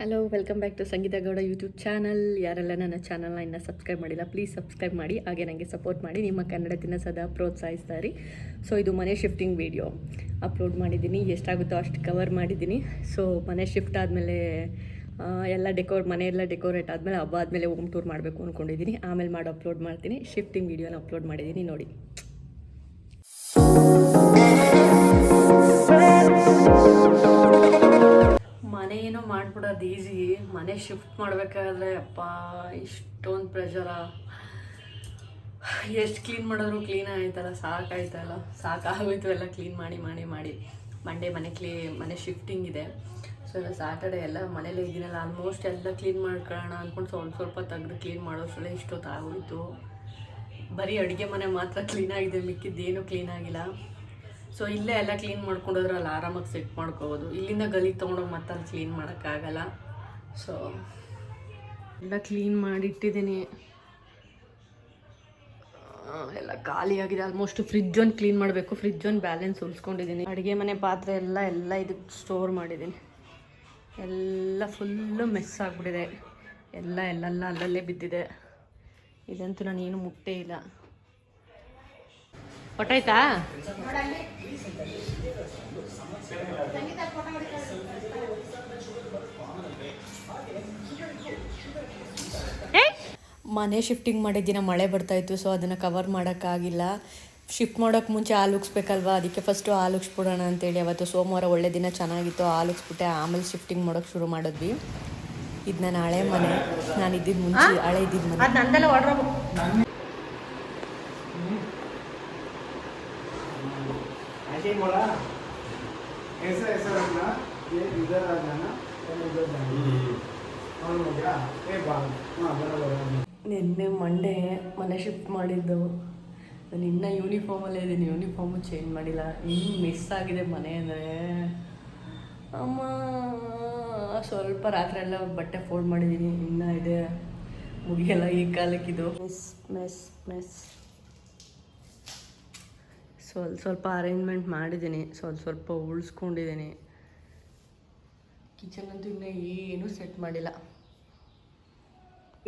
Hello welcome back to Sangeetha Gowda YouTube channel ಯಾರೆಲ್ಲ ನನ್ನ ಚಾನಲ್ನ ಇನ್ನೂ ಸಬ್ಸ್ಕ್ರೈಬ್ ಮಾಡಿಲ್ಲ ಪ್ಲೀಸ್ ಸಬ್ಸ್ಕ್ರೈಬ್ ಮಾಡಿ. ಹಾಗೆ ನನಗೆ ಸಪೋರ್ಟ್ ಮಾಡಿ. ನಿಮ್ಮ ಕನ್ನಡತಿನ ಸದಾ ಪ್ರೋತ್ಸಾಹಿಸ್ತಾ ರೀ ಸೊ ಇದು ಮನೆ ಶಿಫ್ಟಿಂಗ್ ವಿಡಿಯೋ ಅಪ್ಲೋಡ್ ಮಾಡಿದ್ದೀನಿ. ಎಷ್ಟಾಗುತ್ತೋ ಅಷ್ಟು ಕವರ್ ಮಾಡಿದ್ದೀನಿ. ಸೊ ಮನೆ ಶಿಫ್ಟ್ ಆದಮೇಲೆ ಎಲ್ಲ ಡೆಕೋರ್ ಮನೆ ಎಲ್ಲ ಡೆಕೋರೇಟ್ ಆದಮೇಲೆ ಹಬ್ಬ ಆದಮೇಲೆ ಹೋಮ್ ಟೂರ್ ಮಾಡಬೇಕು ಅಂದ್ಕೊಂಡಿದ್ದೀನಿ ಆಮೇಲೆ ಮಾಡಿ ಅಪ್ಲೋಡ್ ಮಾಡ್ತೀನಿ. ಶಿಫ್ಟಿಂಗ್ ವಿಡಿಯೋನ ಅಪ್ಲೋಡ್ ಮಾಡಿದ್ದೀನಿ ನೋಡಿ. ಮನೆ ಏನೋ ಮಾಡ್ಬಿಡೋದು ಈಸಿ ಮನೆ ಶಿಫ್ಟ್ ಮಾಡಬೇಕಾದ್ರೆ ಅಪ್ಪ, ಇಷ್ಟೊಂದು ಪ್ರೆಷರ ಎಷ್ಟು ಕ್ಲೀನ್ ಮಾಡಿದ್ರು ಕ್ಲೀನ್ ಆಯ್ತಲ್ಲ ಸಾಕಾಯ್ತಲ್ಲ. ಸಾಕಾಗೋಯ್ತು ಎಲ್ಲ ಕ್ಲೀನ್ ಮಾಡಿ ಮಾಡಿ ಮಾಡಿ. ಮಂಡೇ ಮನೆ ಕ್ಲೀ ಮನೆ ಶಿಫ್ಟಿಂಗ್ ಇದೆ. ಸೊ ಎಲ್ಲ ಸ್ಯಾಟರ್ಡೆ ಎಲ್ಲ ಮನೇಲಿ ಇದ್ದೀನಲ್ಲ ಆಲ್ಮೋಸ್ಟ್ ಎಲ್ಲ ಕ್ಲೀನ್ ಮಾಡ್ಕೊಳ್ಳೋಣ ಅಂದ್ಕೊಂಡು ಸ್ವಲ್ಪ ಸ್ವಲ್ಪ ತೆಗೆದು ಕ್ಲೀನ್ ಮಾಡೋಷ್ಟರಲ್ಲೇ ಇಷ್ಟೊತ್ತಾಗೋಯ್ತು. ಬರೀ ಅಡುಗೆ ಮನೆ ಮಾತ್ರ ಕ್ಲೀನಾಗಿದೆ ಕ್ಲೀನಾಗಿಲ್ಲ ಕ್ಲೀನ್ ಆಗಿಲ್ಲ. ಸೊ ಇಲ್ಲೇ ಎಲ್ಲ ಕ್ಲೀನ್ ಮಾಡ್ಕೊಂಡೋದ್ರೆ ಅಲ್ಲಿ ಆರಾಮಾಗಿ ಸೆಟ್ ಮಾಡ್ಕೋಬೋದು. ಇಲ್ಲಿಂದ ಗಲಿ ತೊಗೊಂಡೋಗಿ ಮತ್ತೆ ಅಲ್ಲಿ ಕ್ಲೀನ್ ಮಾಡೋಕ್ಕಾಗಲ್ಲ. ಸೊ ಎಲ್ಲ ಕ್ಲೀನ್ ಮಾಡಿಟ್ಟಿದ್ದೀನಿ. ಎಲ್ಲ ಖಾಲಿಯಾಗಿದೆ ಆಲ್ಮೋಸ್ಟ್ ಫ್ರಿಜ್ ಒಂದು ಕ್ಲೀನ್ ಮಾಡಬೇಕು. ಫ್ರಿಜ್ ಒಂದು ಬ್ಯಾಲೆನ್ಸ್ ಉಳಿಸ್ಕೊಂಡಿದ್ದೀನಿ. ಅಡುಗೆ ಮನೆ ಪಾತ್ರೆ ಎಲ್ಲ ಎಲ್ಲ ಇದಕ್ಕೆ ಸ್ಟೋರ್ ಮಾಡಿದ್ದೀನಿ. ಎಲ್ಲ ಫುಲ್ಲು ಮೆಸ್ ಆಗಿಬಿಟ್ಟಿದೆ. ಎಲ್ಲ ಎಲ್ಲೆಲ್ಲ ಅಲ್ಲಲ್ಲೇ ಬಿದ್ದಿದೆ. ಇದಂತೂ ನಾನು ಏನು ಮುಟ್ಟೇ ಇಲ್ಲ. ಹೊಟ್ಟಾಯ್ತಾ ಮನೆ ಶಿಫ್ಟಿಂಗ್ ಮಾಡಿದ ದಿನ ಮಳೆ ಬರ್ತಾಯಿತ್ತು ಸೊ ಅದನ್ನು ಕವರ್ ಮಾಡೋಕ್ಕಾಗಿಲ್ಲ ಶಿಫ್ಟ್ ಮಾಡೋಕ್ಕೆ ಮುಂಚೆ ಹಾಲು ಉಗ್ಸ್ಬೇಕಲ್ವಾ ಅದಕ್ಕೆ ಫಸ್ಟು ಹಾಲು ಉಗ್ಸ್ಬಿಡೋಣ ಅಂತೇಳಿ ಅವತ್ತು ಸೋಮವಾರ ಒಳ್ಳೆ ದಿನ ಚೆನ್ನಾಗಿತ್ತು. ಹಾಲು ಉಗ್ಸ್ಬಿಟ್ಟೆ ಆಮೇಲೆ ಶಿಫ್ಟಿಂಗ್ ಮಾಡೋಕೆ ಶುರು ಮಾಡಿದ್ವಿ. ಇದು ನನ್ನ ಹಳೆ ಮನೆ. ನಾನು ಇದ್ದಿದ್ದು ಮುಂಚೆ ಹಳೆ ಇದ್ದಿದ್ದು ಮನೆ. ಭೀಮಳ ಹೆಸರ ಹೆಸರನ್ನ ಏ ಯುಧರಾಜನ ಅವನ ಮಗ ಏ ಬಾ. ನಿನ್ನೆ ಮಂಡೆ ಮನೆ ಶಿಫ್ಟ್ ಮಾಡಿದ್ದು. ನಾನು ಇನ್ನ ಯೂನಿಫಾರ್ಮ್ ಅಲ್ಲೇ ಇದ್ದೀನಿ. ಯೂನಿಫಾರ್ಮು ಚೇಂಜ್ ಮಾಡಿಲ್ಲ. ಇನ್ನು ಮಿಸ್ ಆಗಿದೆ ಮನೆ ಅಂದ್ರೆ. ಅಮ್ಮ ಸ್ವಲ್ಪ ರಾತ್ರಿ ಎಲ್ಲ ಬಟ್ಟೆ ಫೋಲ್ಡ್ ಮಾಡಿದೀನಿ. ಇನ್ನ ಇದೆ. ಮುಗಿಯಲ್ಲ ಈ ಕಾಲಕ್ಕಿದು. ಮಿಸ್ ಮಿಸ್ ಮಿಸ್ ಸ್ವಲ್ಪ ಸ್ವಲ್ಪ ಅರೇಂಜ್ಮೆಂಟ್ ಮಾಡಿದ್ದೀನಿ. ಸ್ವಲ್ಪ ಸ್ವಲ್ಪ ಉಳಿಸ್ಕೊಂಡಿದ್ದೀನಿ. ಕಿಚನ್ ಅಂತೂ ಇನ್ನೂ ಏನೂ ಸೆಟ್ ಮಾಡಿಲ್ಲ.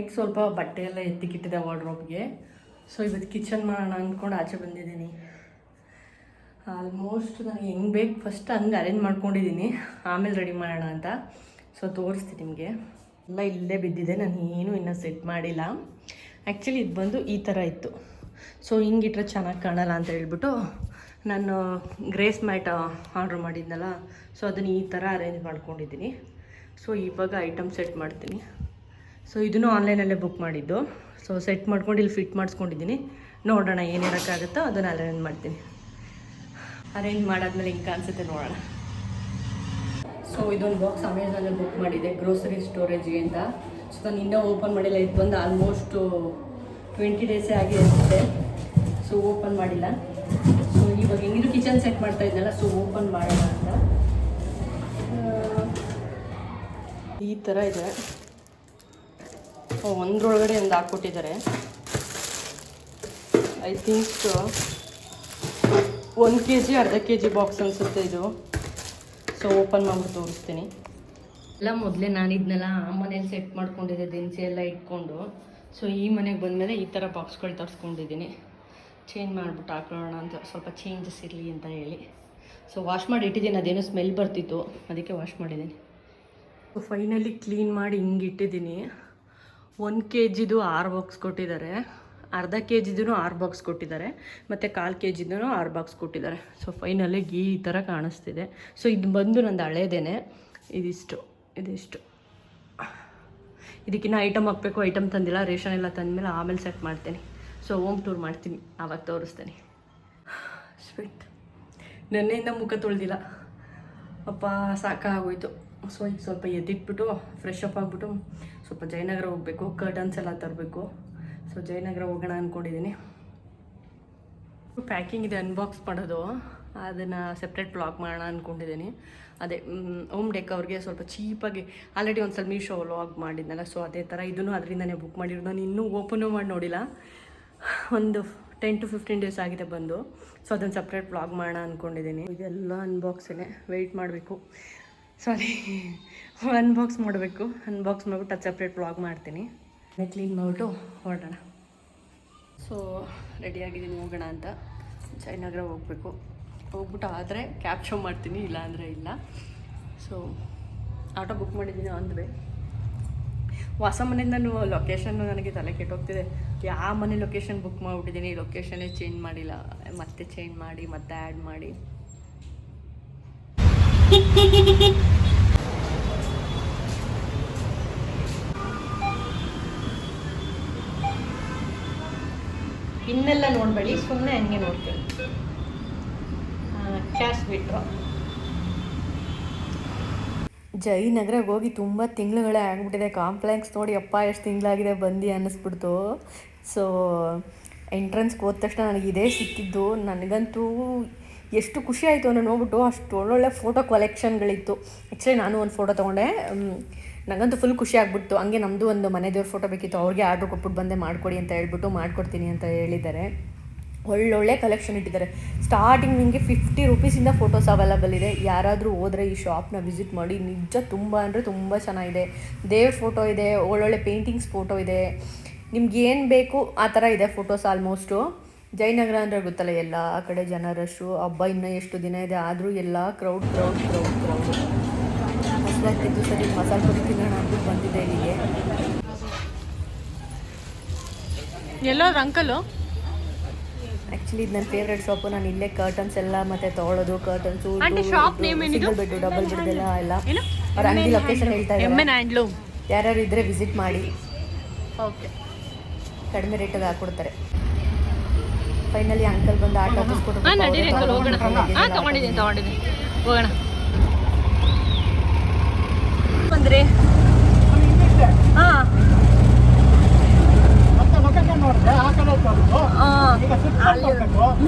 ಈಗ ಸ್ವಲ್ಪ ಬಟ್ಟೆ ಎಲ್ಲ ಎತ್ತಿಕ್ಕಿಟ್ಟಿದೆ ವಾರ್ಡ್ರೋಬ್ಗೆ ಸೊ ಇವತ್ತು ಕಿಚನ್ ಮಾಡೋಣ ಅಂದ್ಕೊಂಡು ಆಚೆ ಬಂದಿದ್ದೀನಿ. ಆಲ್ಮೋಸ್ಟ್ ನನಗೆ ಹೆಂಗೆ ಬೇಕು ಫಸ್ಟ್ ಹಂಗೆ ಅರೇಂಜ್ ಮಾಡ್ಕೊಂಡಿದ್ದೀನಿ. ಆಮೇಲೆ ರೆಡಿ ಮಾಡೋಣ ಅಂತ. ಸೊ ತೋರಿಸ್ತೀನಿ ನಿಮಗೆ. ಎಲ್ಲ ಇಲ್ಲೇ ಬಿದ್ದಿದೆ ನಾನು ಏನೂ ಇನ್ನೂ ಸೆಟ್ ಮಾಡಿಲ್ಲ. ಆ್ಯಕ್ಚುಲಿ ಇದು ಬಂದು ಈ ಥರ ಇತ್ತು. ಸೊ ಹಿಂಗಿಟ್ರೆ ಚೆನ್ನಾಗಿ ಕಾಣಲ್ಲ ಅಂತ ಹೇಳ್ಬಿಟ್ಟು ನಾನು ಗ್ರೇಸ್ ಮ್ಯಾಟ್ ಆರ್ಡ್ರ್ ಮಾಡಿದ್ನಲ್ಲ ಸೊ ಅದನ್ನು ಈ ಥರ ಅರೇಂಜ್ ಮಾಡ್ಕೊಂಡಿದ್ದೀನಿ. ಸೊ ಇವಾಗ ಐಟಮ್ ಸೆಟ್ ಮಾಡ್ತೀನಿ. ಸೊ ಇದನ್ನು ಆನ್ಲೈನಲ್ಲೇ ಬುಕ್ ಮಾಡಿದ್ದು. ಸೊ ಸೆಟ್ ಮಾಡ್ಕೊಂಡು ಇಲ್ಲಿ ಫಿಟ್ ಮಾಡಿಸ್ಕೊಂಡಿದ್ದೀನಿ. ನೋಡೋಣ ಏನು ಇರೋಕ್ಕಾಗುತ್ತೋ ಅದನ್ನು ಅರೇಂಜ್ ಮಾಡ್ತೀನಿ. ಅರೇಂಜ್ ಮಾಡಾದ್ಮೇಲೆ ಹಿಂಗೆ ಕಾಣಿಸುತ್ತೆ ನೋಡೋಣ. ಸೊ ಇದೊಂದು ಬಾಕ್ಸ್ ಅಮೆಝಾನಲ್ಲಿ ಬುಕ್ ಮಾಡಿದೆ ಗ್ರೋಸರಿ ಸ್ಟೋರೇಜ್ಗೆ ಅಂತ. ಸೊ ನಾನು ಇನ್ನೂ ಓಪನ್ ಮಾಡಿಲ್ಲ. ಇದು ಬಂದು ಆಲ್ಮೋಸ್ಟು ಟ್ವೆಂಟಿ ಡೇಸೇ ಆಗಿ ಇರುತ್ತೆ. ಸೊ ಓಪನ್ ಮಾಡಿಲ್ಲ. ಸೊ ಇವಾಗ ಹೆಂಗಿದ್ರು ಕಿಚನ್ ಸೆಟ್ ಮಾಡ್ತಾ ಇದ್ನಲ್ಲ ಸೊ ಓಪನ್ ಮಾಡೋಣ ಅಂತ. ಈ ಥರ ಇದೆ. ಒಂದ್ರೊಳಗಡೆ ಒಂದು ಹಾಕ್ಕೊಟ್ಟಿದ್ದಾರೆ. ಐ ಥಿಂಕ್ ಒಂದು ಕೆ ಜಿ ಅರ್ಧ ಕೆ ಜಿ ಬಾಕ್ಸ್ ಅನಿಸುತ್ತೆ ಇದು. ಸೊ ಓಪನ್ ಮಾಡ್ಬಿಟ್ಟು ತೋರಿಸ್ತೀನಿ. ಎಲ್ಲ ಮೊದಲೇ ನಾನು ಆ ಮನೇಲಿ ಸೆಟ್ ಮಾಡ್ಕೊಂಡಿದ್ದೆ, ದಿನಸಿ ಎಲ್ಲ ಇಟ್ಕೊಂಡು. ಸೊ ಈ ಮನೆಗೆ ಬಂದಮೇಲೆ ಈ ಥರ ಬಾಕ್ಸ್ಗಳು ತರಿಸ್ಕೊಂಡಿದ್ದೀನಿ. ಚೇಂಜ್ ಮಾಡಿಬಿಟ್ಟು ಹಾಕೊಳ್ಳೋಣ ಅಂತ ಸ್ವಲ್ಪ ಚೇಂಜಸ್ ಇರಲಿ ಅಂತ ಹೇಳಿ. ಸೊ ವಾಶ್ ಮಾಡಿ ಇಟ್ಟಿದ್ದೀನಿ. ಅದೇನೋ ಸ್ಮೆಲ್ ಬರ್ತಿತ್ತು. ಅದಕ್ಕೆ ವಾಶ್ ಮಾಡಿದ್ದೀನಿ. ಫೈನಲಿ ಕ್ಲೀನ್ ಮಾಡಿ ಹಿಂಗೆ ಇಟ್ಟಿದ್ದೀನಿ. ಒಂದು ಕೆ ಜಿದು ಆರು ಬಾಕ್ಸ್ ಕೊಟ್ಟಿದ್ದಾರೆ. ಅರ್ಧ ಕೆ ಜಿದೂ ಆರು ಬಾಕ್ಸ್ ಕೊಟ್ಟಿದ್ದಾರೆ. ಮತ್ತು ಕಾಲು ಕೆ ಜಿದೂ ಆರು ಬಾಕ್ಸ್ ಕೊಟ್ಟಿದ್ದಾರೆ. ಸೊ ಫೈನಲಿ ಈ ಥರ ಕಾಣಿಸ್ತಿದೆ. ಸೊ ಇದು ಬಂದು ನಂದು ಹಳೇದೇನೆ. ಇದಿಷ್ಟು. ಇದಿಷ್ಟು. ಇದಕ್ಕಿನ್ನ ಐಟಮ್ ಹಾಕಬೇಕು ಐಟಮ್ ತಂದಿಲ್ಲ, ರೇಷನ್ ಎಲ್ಲ ತಂದಮೇಲೆ ಆಮೇಲೆ ಸೆಟ್ ಮಾಡ್ತೀನಿ. ಸೊ ಹೋಮ್ ಟೂರ್ ಮಾಡ್ತೀನಿ, ಆವಾಗ ತೋರಿಸ್ತೀನಿ. ಸ್ವೀಟ್ ನೆನ್ನೆಯಿಂದ ಮುಖ ತೊಳೆದಿಲ್ಲ. ಅಪ್ಪ, ಸಾಕಾಗೋಯ್ತು. ಸೊ ಈಗ ಸ್ವಲ್ಪ ಎದ್ದಿಟ್ಬಿಟ್ಟು ಫ್ರೆಶ್ ಅಪ್ ಆಗಿಬಿಟ್ಟು, ಸ್ವಲ್ಪ ಜಯನಗರ ಹೋಗಬೇಕು ಕರ್ಟನ್ಸ್ ಎಲ್ಲ ತರಬೇಕು. ಸೊ ಜಯನಗರ ಹೋಗೋಣ ಅಂದ್ಕೊಂಡಿದ್ದೀನಿ ಪ್ಯಾಕಿಂಗ್ ಇದೆ ಅನ್ಬಾಕ್ಸ್ ಮಾಡೋದು. ಅದನ್ನು ಸೆಪ್ರೇಟ್ ಬ್ಲಾಗ್ ಮಾಡೋಣ ಅಂದ್ಕೊಂಡಿದ್ದೀನಿ ಅದೇ ಓಮ್ ಡೆಕ್ ಅವ್ರಿಗೆ ಸ್ವಲ್ಪ ಚೀಪಾಗಿ ಆಲ್ರೆಡಿ ಒಂದು ಸಲ ಮೀಶೋ ವ್ಲಾಗ್ ಮಾಡಿದ್ನಲ್ಲ ಸೊ ಅದೇ ಥರ ಇದನ್ನು ಅದರಿಂದನೇ ಬುಕ್ ಮಾಡಿರೋದು. ನಾನು ಇನ್ನೂ ಓಪನು ಮಾಡಿ ನೋಡಿಲ್ಲ. ಒಂದು ಟೆನ್ ಟು ಫಿಫ್ಟೀನ್ ಡೇಸ್ ಆಗಿದೆ ಬಂದು. ಸೊ ಅದನ್ನು ಸಪ್ರೇಟ್ ಬ್ಲಾಗ್ ಮಾಡೋಣ ಅಂದ್ಕೊಂಡಿದ್ದೀನಿ ಇದೆಲ್ಲ ಅನ್ಬಾಕ್ಸೇ ವೆಯ್ಟ್ ಮಾಡಬೇಕು. ಸಾರಿ ಅನ್ಬಾಕ್ಸ್ ಮಾಡಬೇಕು. ಅನ್ಬಾಕ್ಸ್ ಮಾಡಿಬಿಟ್ಟು ಅದು ಸಪ್ರೇಟ್ ಬ್ಲಾಗ್ ಮಾಡ್ತೀನಿ. ಕ್ಲೀನ್ ಮಾಡಿಬಿಟ್ಟು ಹೊರಡೋಣ. ಸೊ ರೆಡಿಯಾಗಿದ್ದೀನಿ ಹೋಗೋಣ ಅಂತ. ಜಯನಗರ ಹೋಗಬೇಕು. ಹೋಗ್ಬಿಟ್ಟು ಆದರೆ ಕ್ಯಾಪ್ಚರ್ ಮಾಡ್ತೀನಿ ಇಲ್ಲ ಅಂದರೆ ಇಲ್ಲ. ಸೊ ಆಟೋ ಬುಕ್ ಮಾಡಿದ್ದೀನಿ ವೇ ಹೊಸ ಮನೆಯಿಂದ ನಾನು ಲೊಕೇಶನ್ನು ನನಗೆ ತಲೆ ಕೆಟ್ಟೋಗ್ತಿದೆ. ಯಾವ ಮನೆ ಲೊಕೇಶನ್ ಬುಕ್ ಮಾಡಿಬಿಟ್ಟಿದ್ದೀನಿ ಲೊಕೇಶನ್ನೇ ಚೇಂಜ್ ಮಾಡಿಲ್ಲ. ಮತ್ತೆ ಚೇಂಜ್ ಮಾಡಿ, ಮತ್ತೆ ಆ್ಯಡ್ ಮಾಡಿ. ಇನ್ನೆಲ್ಲ ನೋಡಬೇಡಿ ಸುಮ್ಮನೆ ಹಂಗೆ ನೋಡ್ತೀನಿ. ಬಿಟ್ಟರು ಜಯನಗರಕ್ಕೆ ಹೋಗಿ ತುಂಬ ತಿಂಗಳುಗಳೇ ಆಗ್ಬಿಟ್ಟಿದೆ. ಕಾಂಪ್ಲೆಕ್ಸ್ ನೋಡಿ ಅಪ್ಪ ಎಷ್ಟು ತಿಂಗಳಾಗಿದೆ ಬಂದು ಅನ್ನಿಸ್ಬಿಡ್ತು. ಸೊ ಎಂಟ್ರೆನ್ಸ್ಗೆ ಹೋದ ತಕ್ಷಣ ನನಗೆ ಇದೇ ಸಿಕ್ಕಿದ್ದು. ನನಗಂತೂ ಎಷ್ಟು ಖುಷಿ ಆಯಿತು ಅನ್ನೋ ನೋಡ್ಬಿಟ್ಟು ಅಷ್ಟು ಒಳ್ಳೊಳ್ಳೆ ಫೋಟೋ ಕಲೆಕ್ಷನ್ಗಳಿತ್ತು ಆ್ಯಕ್ಚುಲಿ ನಾನು ಒಂದು ಫೋಟೋ ತೊಗೊಂಡೆ. ನನಗಂತೂ ಫುಲ್ ಖುಷಿ ಆಗ್ಬಿಡ್ತು. ಹಂಗೆ ನಮ್ಮದು ಒಂದು ಮನೆ ದೇವ್ರ ಫೋಟೋ ಬೇಕಿತ್ತು. ಅವ್ರಿಗೆ ಆರ್ಡ್ರ್ ಕೊಟ್ಬಿಟ್ಟು ಬಂದೆ. ಮಾಡಿಕೊಡಿ ಅಂತ ಹೇಳ್ಬಿಟ್ಟು ಮಾಡಿಕೊಡ್ತೀನಿ ಅಂತ ಹೇಳಿದ್ದಾರೆ. ಒಳ್ಳೊಳ್ಳೆ ಕಲೆಕ್ಷನ್ ಇಟ್ಟಿದ್ದಾರೆ. ಸ್ಟಾರ್ಟಿಂಗ್ ನಿಮಗೆ ಫಿಫ್ಟಿ ರುಪೀಸಿಂದ ಫೋಟೋಸ್ ಅವೈಲಬಲ್ ಇದೆ. ಯಾರಾದರೂ ಹೋದರೆ ಈ ಶಾಪ್ನ ವಿಸಿಟ್ ಮಾಡಿ. ನಿಜ ತುಂಬ ಅಂದರೆ ತುಂಬ ಚೆನ್ನಾಗಿದೆ. ದೇವ್ರ ಫೋಟೋ ಇದೆ, ಒಳ್ಳೊಳ್ಳೆ ಪೇಂಟಿಂಗ್ಸ್ ಫೋಟೋ ಇದೆ. ನಿಮ್ಗೆ ಏನು ಬೇಕು ಆ ಥರ ಇದೆ ಫೋಟೋಸ್ ಆಲ್ಮೋಸ್ಟು ಜಯನಗರ ಅಂದರೆ ಗೊತ್ತಲ್ಲ, ಎಲ್ಲ ಕಡೆ ಜನ ರಶು ಹಬ್ಬ ಇನ್ನೂ ಎಷ್ಟು ದಿನ ಇದೆ? ಆದರೂ ಎಲ್ಲ ಕ್ರೌಡ್ ಕ್ರೌಡ್ ಕ್ರೌಡ್ ಕ್ರೌಡ್ ಹೊಸದಾಗ್ತಿದ್ದು ಸರಿ ಮಸಾಲೆ ಪುರಿ ತಿನ್ನೋಣ ಅಂದ್ಬಿಟ್ಟು ಬಂದಿದೆ ಇಲ್ಲಿಗೆ. ಎಲ್ಲೋದ್ರ ಅಂಕಲು ಆ್ಯಕ್ಚುಲಿ ಇದು ನನ್ನ ಫೇವ್ರೆಟ್ ಶಾಪ್ ನಾನು ಇಲ್ಲೇ ಕರ್ಟನ್ಸ್ ಎಲ್ಲ ಮತ್ತೆ ತೊಗೊಳೋದು curtains single bed double bed ಎಲ್ಲ ಎಲ್ಲ ಅವ್ರ ಅಂಗಡಿ ಲೊಕೇಶನ್ ಹೇಳ್ತಾ ಇದ್ದಾರೆ. ಹ್ಯಾಂಡ್ಲೂಮ್ ಯಾರ್ಯಾರು ಇದ್ರೆ ವಿಸಿಟ್ ಮಾಡಿ. ಓಕೆ ಕಡಿಮೆ ರೇಟಿಗೆ ಹಾಕ್ಕೊಡ್ತಾರೆ. ಫೈನಲಿ ಅಂಕಲ್ ಬಂದು ಆಟೋ ಹಾ ನಡೀರಿ ಅಂಕಲ್ ಹೋಗೋಣ. ಹಾ ತಗೊಂಡಿದ್ದೀನಿ. ತಗೊಂಡಿದ್ದೀನಿ. ಹೋಗೋಣ. ಬಂದ್ರಿ? ಹಾ ಮತ್ತೆ ಲೊಕೇಶನ್ ನೋಡಿದ್ರೆ ಆ ಕಡೆ ತೋರಿಸು ಆ, ಈಗ ಸುತ್ತ ಅಲ್ಲಿ ಹೋಗ್ಬೇಕು.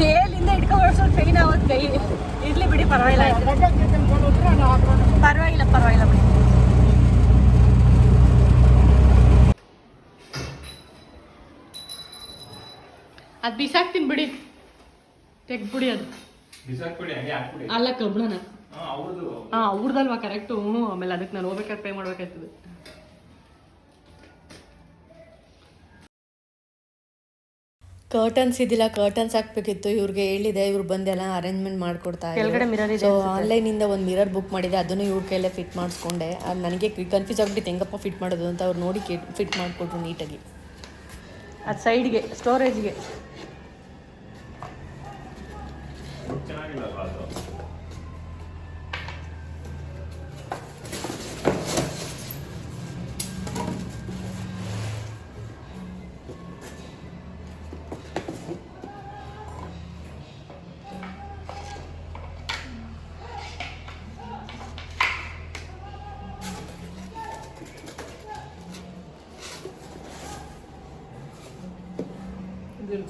ಮೇಲಿಂದ ಇಟ್ಕೊಂಡು ಸ್ವಲ್ಪ ಪೈನ್ ಆಗುತ್ತೆ. ಕೈ ಇರ್ಲಿ ಬಿಡಿ ಪರವಾಗಿಲ್ಲ. ಪರವಾಗಿಲ್ಲ ಪರವಾಗಿಲ್ಲ ಬಿಡಿ. ಅದು ಬಿಸಾಕ್ತೀನಿ ಬಿಡಿ. ತೆಗ್ದ್ಬಿಡಿ ಅದು. ಅಲ್ಲ ಕಬ್ಣನ ಹಾ ಅವ್ರದಲ್ವಾ ಕರೆಕ್ಟು ಆಮೇಲೆ ಅದಕ್ಕೆ ನಾನು ಹೋಗ್ಬೇಕಾದ್ರೆ ಪೇ ಮಾಡ್ಬೇಕಾಯ್ತದೆ ಕರ್ಟನ್ಸ್ ಇದಿಲ್ಲ ಕರ್ಟನ್ಸ್ ಹಾಕ್ಬೇಕಿತ್ತು. ಇವ್ರಿಗೆ ಹೇಳಿದೆ ಇವ್ರು ಬಂದೆಲ್ಲ ಅರೇಂಜ್ಮೆಂಟ್ ಮಾಡ್ಕೊಡ್ತಾ ಕೆಳಗಡೆ mirror ಇದೆ ಸೊ ಆನ್ಲೈನಿಂದ ಒಂದು ಮಿರರ್ ಬುಕ್ ಮಾಡಿದೆ. ಅದನ್ನು ಇವ್ರ ಕೈಲೇ ಫಿಟ್ ಮಾಡಿಸ್ಕೊಂಡೆ. ಅದು ನನಗೆ ಕನ್ಫ್ಯೂಸ್ ಆಗ್ಬಿಟ್ಟು ಹೆಂಗಪ್ಪ ಫಿಟ್ ಮಾಡೋದು ಅಂತ ಅವ್ರು ನೋಡಿ ಫಿಟ್ ಮಾಡಿಕೊಟ್ರು ನೀಟಾಗಿ ಅದು ಸೈಡ್ಗೆ ಸ್ಟೋರೇಜ್ಗೆ ಚೆನ್ನಾಗಿಲ್ಲಲ್ವಾ ಅದು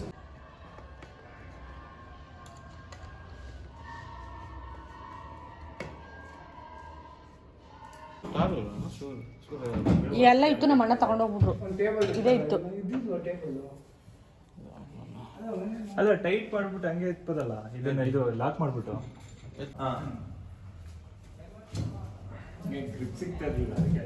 ಎಲ್ಲ ಇತ್ತು ನಮ್ಮ ಅಣ್ಣ ತಗೊಂಡೋಗ್ಬಿಟ್ರು. ಇದೇ ಇತ್ತು. ಅಲ್ಲ ಟೈಟ್ ಮಾಡ್ಬಿಟ್ಟು ಹಂಗೆ ಇಟ್ಬೋದಲ್ಲ ಇದನ್ನ ಇದು ಲಾಕ್ ಮಾಡ್ಬಿಟ್ಟು. ಗ್ರಿಪ್ ಸಿಗ್ತಾ ಇರ್ಲಿಲ್ಲ ಅದಕ್ಕೆ